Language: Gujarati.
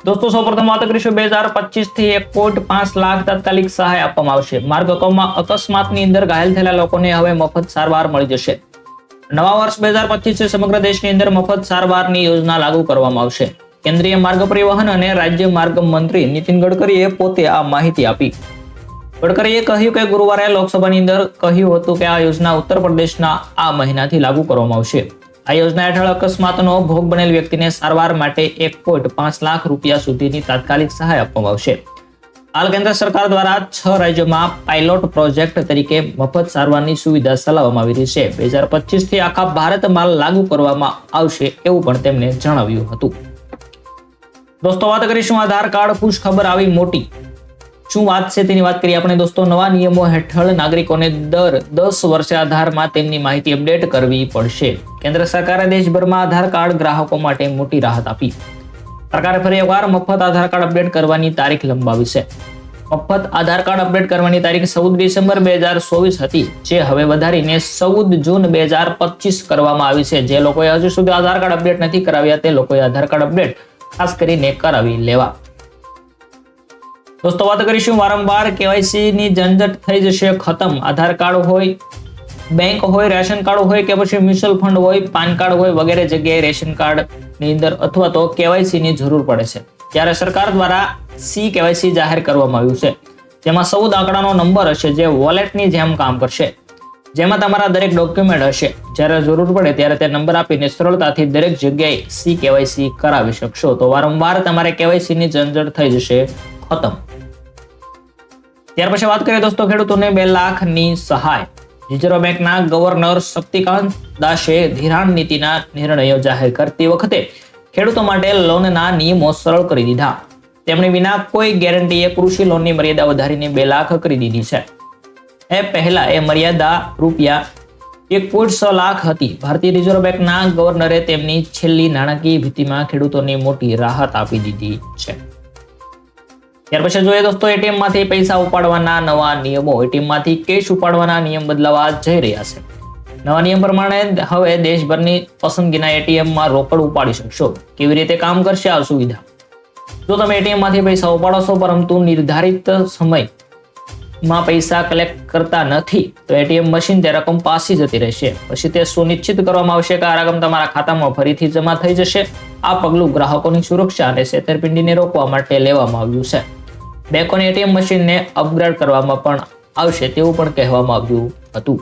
દોસ્તો, સૌપ્રથમ વાત કરીશું બે હજાર પચીસથી એક કોટ પાંચ લાખ તાત્કાલિક સહાય આપવામાં આવશે. માર્ગ અકસ્માત અકસ્માતની અંદર ઘાયલ થયેલા લોકોને હવે મફત સારવાર મળી જશે. નવા વર્ષ બે હજાર પચીસ સમગ્ર દેશની અંદર મફત સારવારની યોજના લાગુ કરવામાં આવશે. કેન્દ્રીય માર્ગ પરિવહન અને રાજ્ય માર્ગ મંત્રી નીતિન ગડકરીએ પોતે આ માહિતી આપી. ગડકરીએ કહ્યું કે ગુરુવારે લોકસભાની અંદર કહ્યું હતું કે આ યોજના ઉત્તર પ્રદેશના આ મહિનાથી લાગુ કરવામાં આવશે. આ યોજના હેઠળ અકસ્માતનો ભોગ બનેલ વ્યક્તિને સારવાર માટે એક પોઈન્ટ પાંચ લાખ રૂપિયા સુધીની તાત્કાલિક સહાય આપવામાં આવશે. હાલ કેન્દ્ર સરકાર દ્વારા છ રાજ્યોમાં પાયલોટ પ્રોજેક્ટ તરીકે મફત સારવારની સુવિધા ચલાવવામાં આવી રહી છે. બે હજાર પચીસથી આખા ભારતમાં લાગુ કરવામાં આવશે એવું પણ તેમણે જણાવ્યું હતું. દોસ્તો, વાત કરીશું આધાર કાર્ડ ખુશ ખબર આવી મોટી. શું વાત છે તેની વાત કરીએ? આપણે દોસ્તો, નવા નિયમો હેઠળ નાગરિકોને દર દસ વર્ષે આધારમાં તેમની માહિતી અપડેટ કરવી પડશે. કેન્દ્ર સરકારે દેશભરમાં આધાર કાર્ડ ગ્રાહકો માટે મોટી રાહત આપી. સરકારે ફરી એકવાર મફત આધાર કાર્ડ અપડેટ કરવાની તારીખ લંબાવી છે. મફત આધાર કાર્ડ અપડેટ કરવાની તારીખ ચૌદ ડિસેમ્બર બે હજાર ચોવીસ હતી, જે હવે વધારીને ચૌદ જૂન બે હજાર પચીસ કરવામાં આવી છે. જે લોકોએ હજુ સુધી આધાર કાર્ડ અપડેટ નથી કરાવ્યા, તે લોકોએ આધાર કાર્ડ અપડેટ ખાસ કરીને કરાવી લેવા. દોસ્તો, વાત કરીશું વારંવાર કેવાયસી ની ઝંઝટ થઈ જશે, ખતમ. આધાર કાર્ડ હોય, બેંક હોય, રેશન કાર્ડ હોય કે પછી મ્યુચ્યુઅલ ફંડ હોય, પાન કાર્ડ હોય વગેરે જગ્યાએ રેશન કાર્ડની અંદર અથવા તો કેવાયસી ની જરૂર પડે છે. ત્યારે સરકાર દ્વારા સી કેવાયસી જાહેર કરવામાં આવ્યું છે. જેમાં ચૌદ આંકડાનો નંબર હશે જે વોલેટની જેમ કામ કરશે. જેમાં તમારા દરેક ડોક્યુમેન્ટ હશે. જ્યારે જરૂર પડે ત્યારે તે નંબર આપીને સરળતાથી દરેક જગ્યાએ સી કેવાયસી કરાવી શકશો. તો વારંવાર તમારે કેવાયસીની ઝંઝટ થઈ જશે, ખતમ. ત્યાર પછી વાત કરીએ દોસ્તો ખેડૂતોને બે લાખની સહાય. રિઝર્વ બેંકના ગવર્નર શક્તિકાંત દાસે ધિરાણ નીતિના નિર્ણયો જાહેર કરતી વખતે ખેડૂતો માટે લોનના નિયમો સરળ કરી દીધા. તેમણે વિના કોઈ ગેરંટીએ કૃષિ લોનની મર્યાદા વધારીને બે લાખ કરી દીધી છે. એ પહેલા એ મર્યાદા રૂપિયા એક પોઈન્ટ છ લાખ હતી. ભારતીય રિઝર્વ બેંકના ગવર્નરે તેમની છેલ્લી નાણાકીય ભીતિમાં ખેડૂતોને મોટી રાહત આપી દીધી છે. ત્યાર પછી જોઈએ દોસ્તો એટીએમમાંથી પૈસા ઉપાડવાના નવા નિયમો. એટીએમમાંથી કેશ ઉપાડવાના નિયમ બદલાવા જઈ રહ્યા છે. નવા નિયમ પ્રમાણે હવે દેશભરની પસંદગીના એટીએમમાં રોકડ ઉપાડી શકશો. કેવી રીતે કામ કરશે આ સુવિધા? જો તમે એટીએમમાંથી પૈસા ઉપાડો છો, પરંતુ નિર્ધારિત સમયમાં પૈસા કલેક્ટ કરતા નથી, તો એટીએમ મશીન તે રકમ પાછી જતી રહેશે. પછી તે સુનિશ્ચિત કરવામાં આવશે કે આ રકમ તમારા ખાતામાં ફરીથી જમા થઈ જશે. આ પગલું ગ્રાહકોની સુરક્ષા અને છેતરપિંડીને રોકવા માટે લેવામાં આવ્યું છે. બેંકોની એટીએમ મશીનને અપગ્રેડ કરવામાં પણ આવશે તેવું પણ કહેવામાં આવ્યું હતું.